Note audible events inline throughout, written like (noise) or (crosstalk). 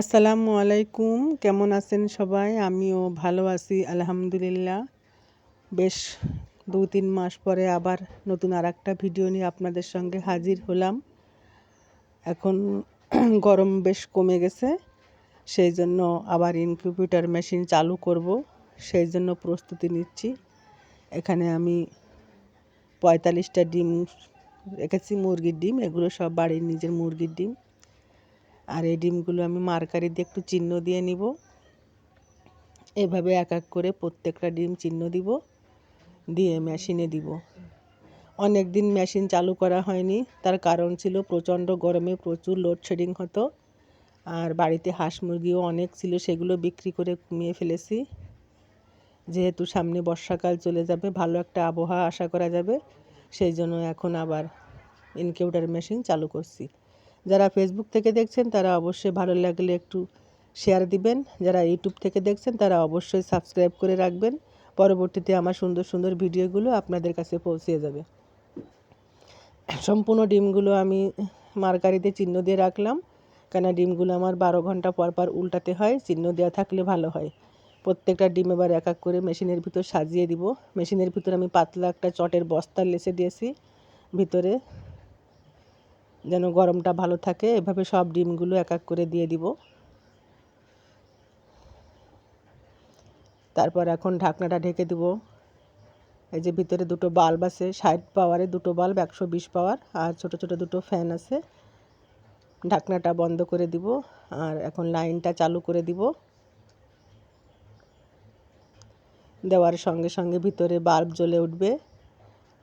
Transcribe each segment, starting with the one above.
আসসালামু আলাইকুম। কেমন আছেন সবাই? আমিও ভালো আছি, আলহামদুলিল্লাহ। বেশ দু তিন মাস পরে আবার নতুন আর একটা ভিডিও নিয়ে আপনাদের সঙ্গে হাজির হলাম। এখন (clears throat) গরম বেশ কমে গেছে, সেই জন্য আবার ইনকিউবেটার মেশিন চালু করব, সেই জন্য প্রস্তুতি নিচ্ছি। এখানে আমি পঁয়তাল্লিশটা ডিম রেখেছি, মুরগির ডিম, এগুলো সব বাড়ির নিজের মুরগির ডিম। আর এই ডিমগুলো আমি মার্কারি দিয়ে একটু চিহ্ন দিয়ে নিব। এভাবে এক এক করে প্রত্যেকটা ডিম চিহ্ন দিব, দিয়ে মেশিনে দিব। অনেক দিন মেশিন চালু করা হয়নি, তার কারণ ছিল প্রচণ্ড গরমে প্রচুর লোডশেডিং হতো। আর বাড়িতে হাঁস মুরগিও অনেক ছিল, সেগুলো বিক্রি করে কমিয়ে ফেলেছি। যেহেতু সামনে বর্ষাকাল চলে যাবে, ভালো একটা আবহাওয়া আশা করা যাবে, সেই জন্য এখন আবার ইনকিউটার মেশিন চালু করছি। যারা ফেসবুক থেকে দেখছেন, তারা অবশ্যই ভালো লাগলে একটু শেয়ার দিবেন। যারা ইউটিউব থেকে দেখছেন, তারা অবশ্যই সাবস্ক্রাইব করে রাখবেন। পরবর্তীতে আমার সুন্দর সুন্দর ভিডিওগুলো আপনাদের কাছে পৌঁছে যাবে। সম্পূর্ণ ডিমগুলো আমি মার্কারিতে চিহ্ন দিয়ে রাখলাম। কেন ডিমগুলো আমার বারো ঘণ্টা পর পর উল্টাতে হয়, চিহ্ন দেওয়া থাকলে ভালো হয়। প্রত্যেকটা ডিম এবার এক এক করে মেশিনের ভিতর সাজিয়ে দিব। মেশিনের ভিতর আমি পাতলা একটা চটের বস্তা লেসে দিয়েছি। ভিতরে যেন গরমটা ভালো থাকে। এভাবে সব ডিমগুলো এক এক করে দিয়ে দিব। তারপর এখন ঢাকনাটা ঢেকে দিব। এই যে ভিতরে দুটো বাল্ব আছে, ষাট পাওয়ারে দুটো বাল্ব, একশো বিশ পাওয়ার আর ছোট ছোট দুটো ফ্যান আছে। ঢাকনাটা বন্ধ করে দিব, আর এখন লাইনটা চালু করে দিব। দেওয়ার সঙ্গে সঙ্গে ভিতরে বাল্ব জ্বলে উঠবে।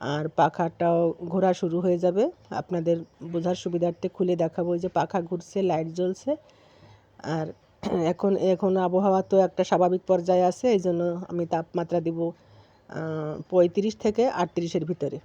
আর পাখাটাও ঘোরা শুরু হয়ে যাবে। আপনাদের বোঝার সুবিধার্থে খুলে দেখাবো যে পাখা ঘুরছে, লাইট জ্বলছে। আর (clears throat) এখন এখন আবহাওয়া তো একটা স্বাভাবিক পর্যায়ে আছে এই জন্য আমি তাপমাত্রা দিব পঁয়ত্রিশ থেকে আটত্রিশের ভিতরে।